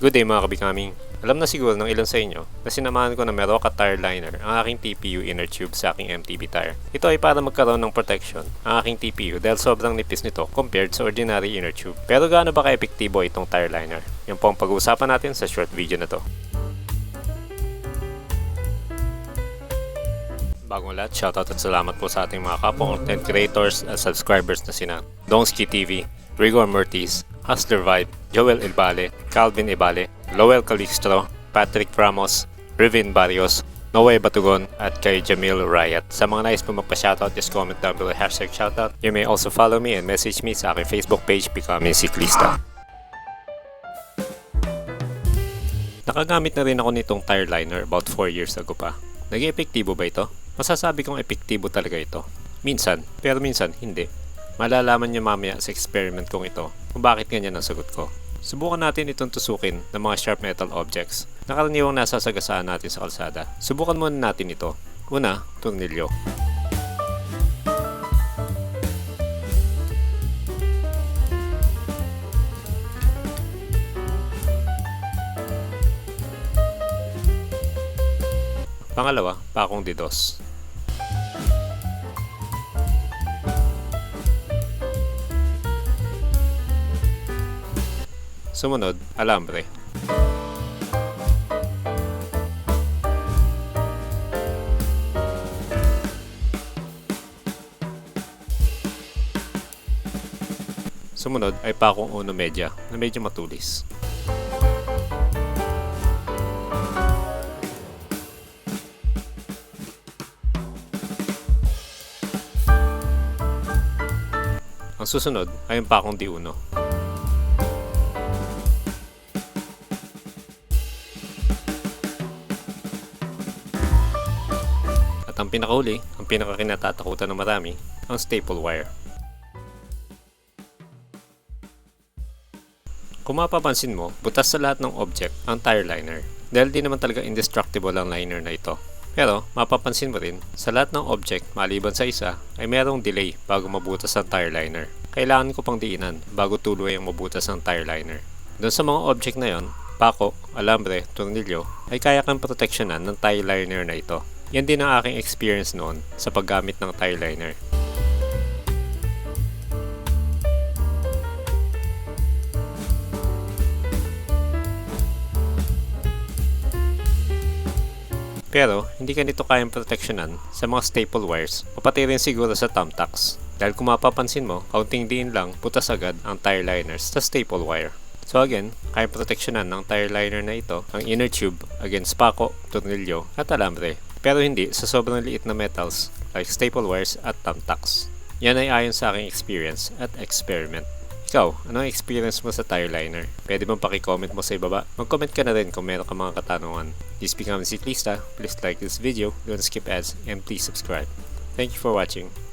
Good day mga kabikaming. Alam na siguro ng ilan sa inyo na sinamahan ko ng Meroka tire liner ang aking TPU inner tube sa aking MTB tire. Ito ay para magkaroon ng protection ang aking TPU dahil sobrang nipis nito compared sa ordinary inner tube. Pero gaano ba ka-epektibo itong tire liner? Yan po ang pag-uusapan natin sa short video na to. Bagong lahat, shoutout at salamat po sa ating mga kapwa content creators at subscribers na sina Donsky TV, Rigor Murtis, Hustler Vibe, Joel Ilbale, Calvin Ibale, Lowell Calixto, Patrick Ramos, Rivin Barrios, Noe Batugon, at kay Jamil Riot. Sa mga nais po magpa-shoutout, just comment down below hashtag shoutout. You may also follow me and message me sa aking Facebook page, Becoming Cyclista. Nakagamit na rin ako nitong tire liner about 4 years ago pa. Naging epektibo ba ito? Masasabi kong epektibo talaga ito. Minsan, pero minsan hindi. Malalaman niyo mamaya sa experiment kong ito kung bakit ganyan ang sagot ko. Subukan natin itong tusukin ng mga sharp metal objects na karaniwang nasasagasaan natin sa kalsada. Subukan muna natin ito. Una, tornilyo. Pangalawa, pakong didos. Sumunod, alambre. Sumunod ay pakong uno media na medyo matulis. Ang susunod ay ang pakong di uno. At ang pinakahuli, ang pinakakinatatakutan ng marami, ang staple wire. Kung mapapansin mo, butas sa lahat ng object ang tire liner. Dahil di naman talaga indestructible ang liner na ito. Pero, mapapansin mo rin, sa lahat ng object maliban sa isa, ay mayroong delay bago mabutas ang tire liner. Kailangan ko pang diinan bago tuloy ang mabutas ang tire liner. Doon sa mga object na yon, pako, alambre, tornilyo, ay kaya kang proteksyonan ng tire liner na ito. Yan din ang aking experience noon sa paggamit ng tire liner. Pero, hindi ka nito kayang proteksyonan sa mga staple wires o pati rin siguro sa thumbtacks. Dahil kung mapapansin mo, kaunting diin lang, putas agad ang tire liners sa staple wire. So again, kaya proteksyonan ng tire liner na ito ang inner tube against pako, tornilyo at alambre. Pero hindi sa sobrang liit na metals like staple wires at thumbtacks. Yan ay ayon sa aking experience at experiment. Ikaw, ano ang experience mo sa tire liner? Pwede bang paki-comment mo sa ibaba? Mag-comment ka na rin kung meron ka mga katanungan. This become Cyclista. Please like this video, don't skip ads, and please subscribe. Thank you for watching.